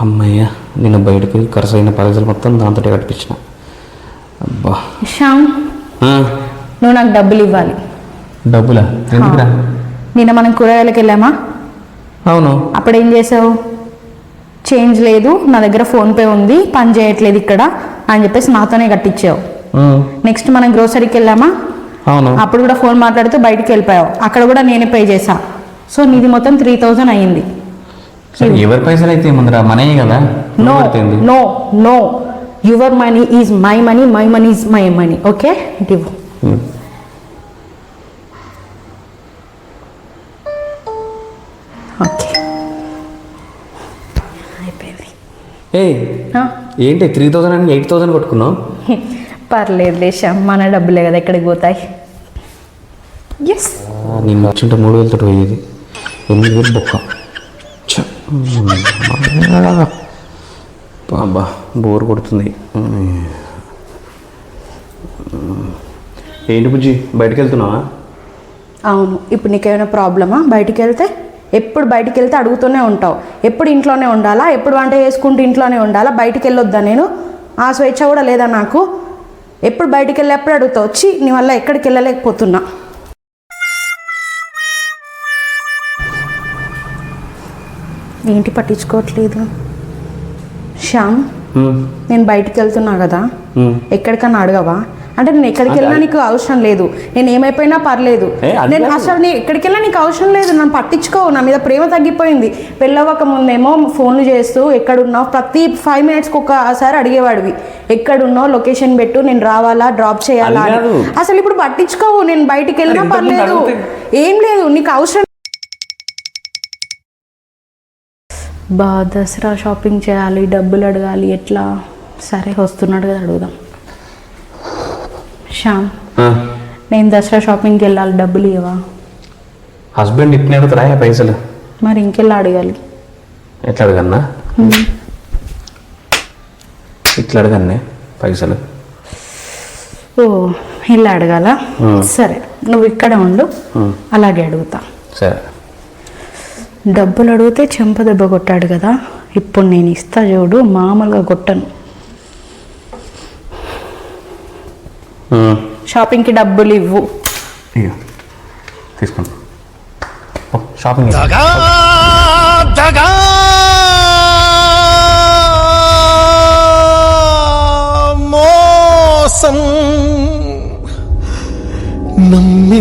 అమ్మయ్య నేను బయటకు ఖర్చు అయిన పైసలు మొత్తం దాంతో కట్టించిన. అబ్బా. శ్యామ్ నువ్వు నాకు డబ్బులు ఇవ్వాలి. డబ్బులా? ఎందుకురా? నిన్న మనం కూరగాయలకు వెళ్ళామా? అవును. అప్పుడు ఏం చేసావు? చేంజ్ లేదు నా దగ్గర ఫోన్పే ఉంది పని చేయట్లేదు ఇక్కడ అని చెప్పేసి నాతోనే కట్టించావు. నెక్స్ట్ మనం గ్రోసరీకి వెళ్ళామా? అవును. అప్పుడు కూడా ఫోన్ మాట్లాడుతూ బయటికి వెళ్ళిపోయావు. అక్కడ కూడా నేనే పే చేసా సో నీది మొత్తం త్రీ థౌజండ్ అయ్యింది సరే ఎవరి పైసలు అయితే ఏముందిరా మనయే కదా no? No no your money is my money my money is my money okay. Um. Okay అయిపోయింది? ఏంటి త్రీ థౌసండ్ అని ఎయిట్ థౌసండ్ కొట్టుకున్నావు? పర్లేదు లేషా మన డబ్బులే కదా ఎక్కడికి పోతాయి. ఎస్ ఆ, నిన్న వచ్చింటే మూడు వేలతో పోయేది. ఎనిమిది వేలు బొక్క. బాబా బోర్ కొడుతుంది. ఏంటి బుజ్జి బయటకు వెళ్తున్నావా అవును ఇప్పుడు నీకేమైనా ప్రాబ్లమా? బయటికి వెళ్తే ఎప్పుడు బయటికి వెళ్తే అడుగుతూనే ఉంటావు. ఎప్పుడు ఇంట్లోనే ఉండాలా? ఎప్పుడు వంట చేసుకుంటూ ఇంట్లోనే ఉండాలా? బయటికి వెళ్ళొద్దా నేను? ఆ స్వేచ్ఛ కూడా లేదా నాకు? ఎప్పుడు బయటికి వెళ్ళి ఎప్పుడు అడుగుతావు? వచ్చి నీ వల్ల ఎక్కడికి వెళ్ళలేకపోతున్నా ఏంటి పట్టించుకోవట్లేదు? శ్యామ్ నేను బయటికి వెళ్తున్నా కదా. ఎక్కడికన్నా అడగవా? అంటే నేను ఎక్కడికి వెళ్ళినా నీకు అవసరం లేదు. నేను ఏమైపోయినా పర్లేదు. నేను. అసలు నీ ఎక్కడికి వెళ్ళినా నీకు అవసరం లేదు. నన్ను పట్టించుకోవు నా మీద ప్రేమ తగ్గిపోయింది. పెళ్ళవ్వక ముందేమో ఫోన్లు చేస్తూ ఎక్కడున్నావు? ప్రతి ఫైవ్ మినిట్స్కి ఒకసారి అడిగేవాడివి. ఎక్కడున్నావు? లొకేషన్ పెట్టు. నేను రావాలా? డ్రాప్ చేయాలా. అసలు ఇప్పుడు పట్టించుకోవు. నేను బయటికి వెళ్ళినా పర్లేదు. ఏం లేదు. నీకు అవసరం బా దసరా షాపింగ్ చేయాలి డబ్బులు అడగాలి ఎట్లా? సరే వస్తున్నాడు కదా అడుగుదాం. శ్యామ్ నేను దసరా షాపింగ్కి వెళ్ళాలి డబ్బులు ఇవ్వవా? హస్బెండ్ ఇట్నే అడుగుతారా పైసలు. మరి ఇంకెలా అడగాలి? ఎట్లా అడగన్నా? ఇట్లా అడగన్నే పైసలు. ఓ ఇలా అడగాలా. సరే నువ్వు ఇక్కడే ఉండు. అలాగే అడుగుతా. సరే. డబ్బులు అడిగితే చెంప దెబ్బ కొట్టాడు కదా. ఇప్పుడు నేను ఇస్తా చూడు మామూలుగా కొట్టను. షాపింగ్కి డబ్బులు ఇవ్వు. తీసుకోండి. ఓ, షాపింగ్ చేద్దాం. దగా దగా. మోసం. నమ్మి